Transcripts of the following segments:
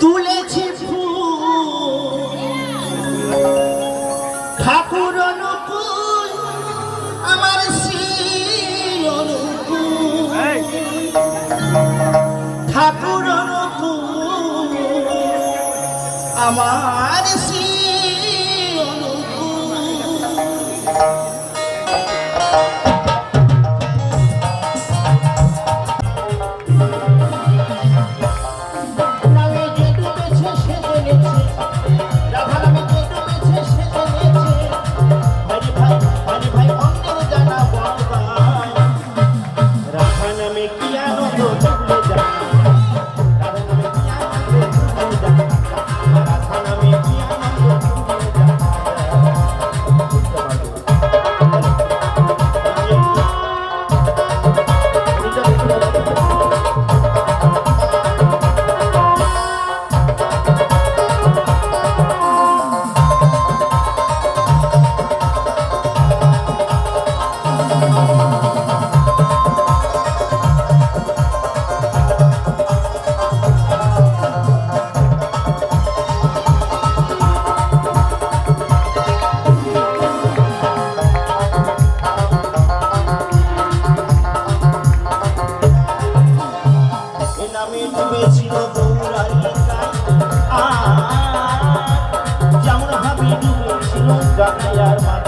তুলেছি ঠাকুর অনুকূল আমার ঠাকুর অনুকূল আমার শ্রী অনুকূল। hermano.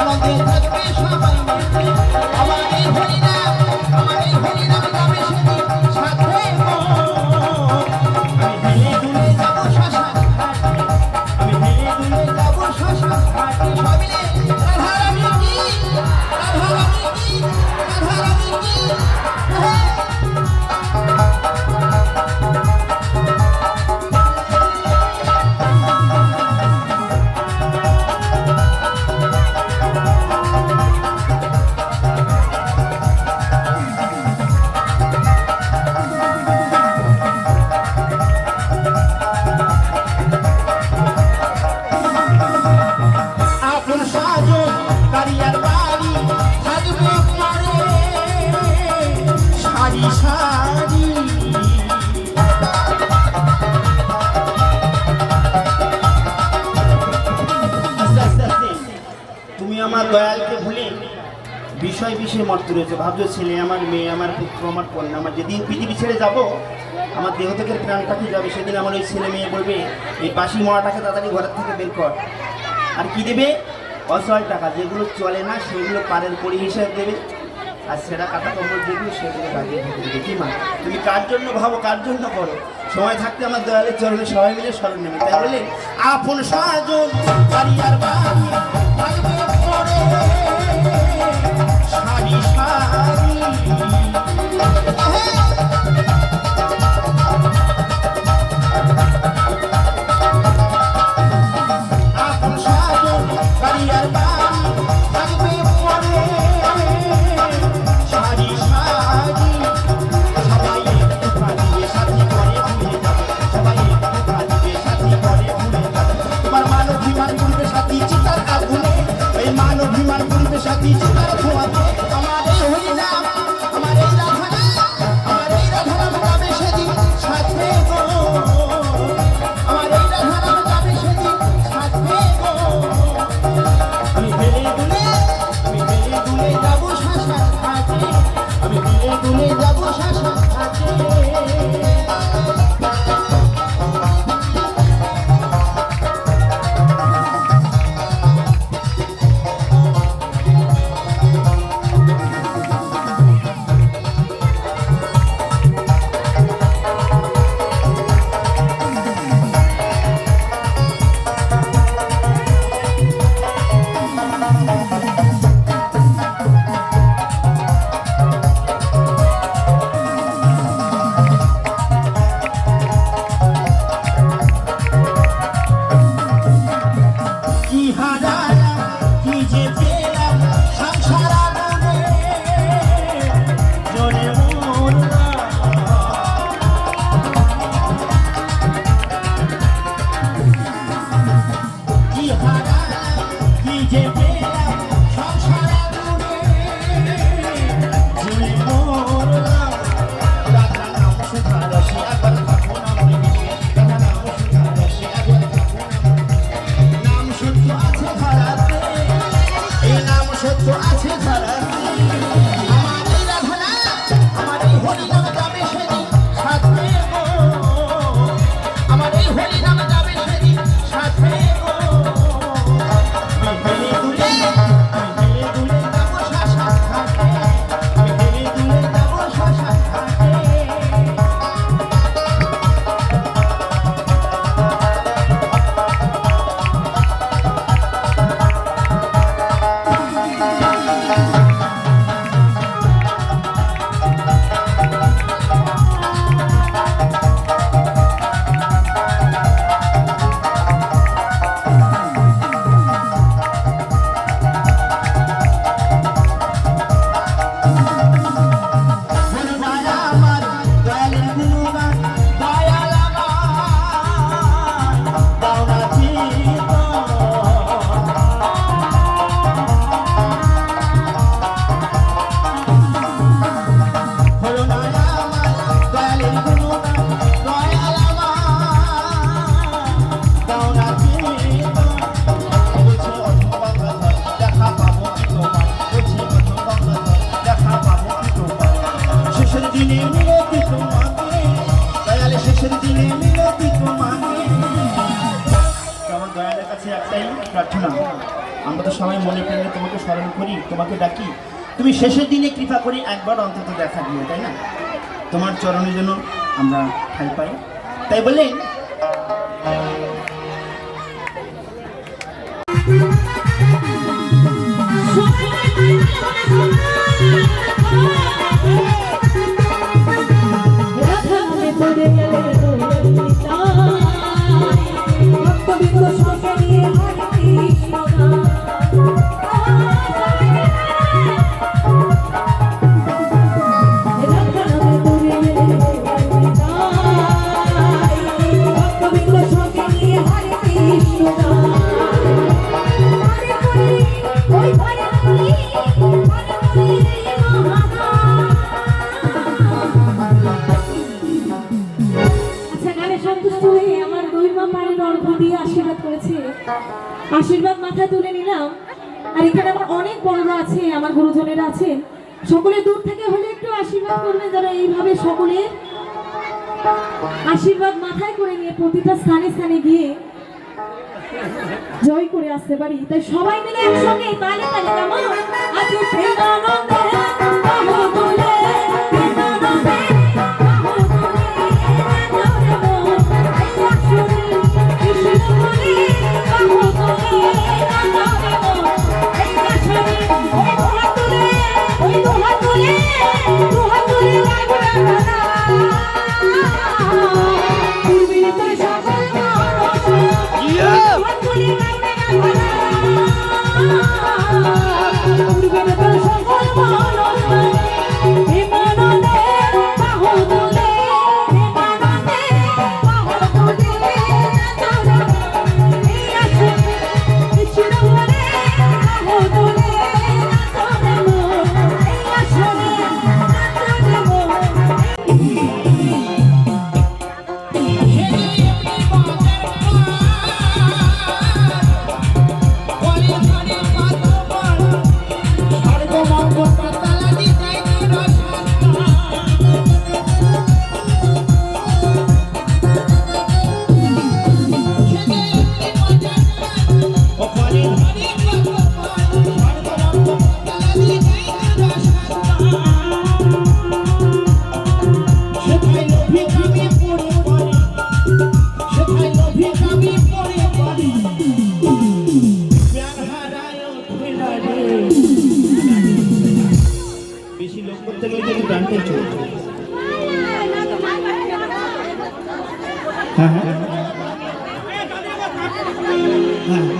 আনন্দে থাকবে সবাই মিলে। দয়ালকে ভুলে বিষয় বিষয়ে মত রয়েছে। ভাবছ, ছেলে আমার, মেয়ে আমার, পুত্র আমার, কন্যা আমার, যেদিন পৃথিবী ছেড়ে যাব, আমার দেহ থেকে প্রাণটাকে যাবে, সেদিন আমার ওই ছেলে মেয়ে বলবে, এই বাসি মরাটাকে তাড়াতাড়ি ঘরের থেকে বের কর। আর কি দেবে? অসল টাকা, যেগুলো চলে না, সেগুলো পারের পরি হিসাবে দেবে। আর সেটা কাটা কম্বল যেগুলো সেগুলো কাজে ঢুকে দেবে কি মা, তুমি কার জন্য ভাবো, কার জন্য করো? সময় থাকতে আমার দয়ালের চরণে সবাই মিলে স্মরণ নেবে। তাই বলে, আপন সাজন বাড়ি আর আমি তোমাকে স্মরণ করি, তোমাকে ডাকি। তুমি শেষের দিনে কৃপা করে একবার অন্তত দেখা দিও, তাই না? তোমার চরণের জন্য আমরা ঠাই পাই। তাই বলে জুড়ে আমার দুই মা পানির অর্ঘ দিয়ে আশীর্বাদ করেছে। আশীর্বাদ মাথা তুলে নিলাম। আর এখানে আমার অনেক বড়রা আছে, আমার গুরুজনেরা আছেন সকলে দূর থেকে হলে একটু আশীর্বাদ করবে যারা এইভাবে সকলে আশীর্বাদ মাথায় করে নিয়ে প্রতিটা স্থানে স্থানে গিয়ে জয় করে আসতে পারি। তাই সবাই মিলে একসঙ্গে তালে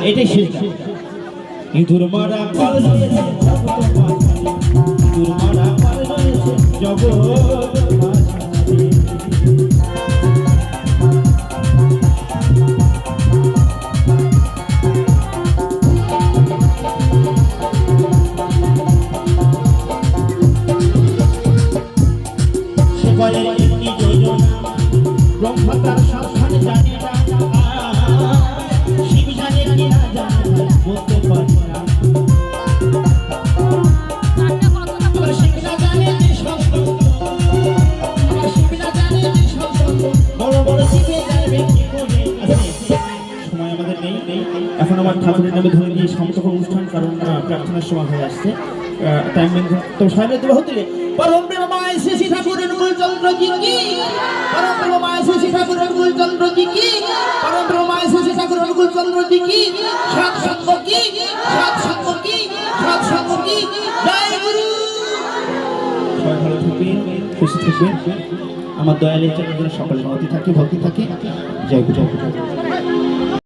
এটাই গান। ইঁদুর মারা পাল ইঁদুর মারা পাল রয়েছে জগৎ মাঝারি। একটি যোজনা ব্রহ্মা তার সাবধানে জানে নামে ধরে দিয়ে সমতক অনুষ্ঠান কারণ প্রার্থনার সময় হয়ে আসছে। টাইম তো সামনে দেওয়া হতে পরম প্রেমায় শ্রী ঠাকুরের মূল চন্দ্র কি কি? পরম প্রেমায় শ্রী ঠাকুরের মূল চন্দ্র কি কি? পরম প্রেমায় শ্রী ঠাকুরের মূল চন্দ্র কি কি? সাত কি? সাত সঙ্গ কি? সাত সঙ্গ কি? জয় গুরু! সবাই ভালো থাকবেন, সুস্থ থাকবেন। আমার দয়ালের জন্য সকলের মতি থাকে, ভক্তি থাকে। জয় গুরু জয় গুরু।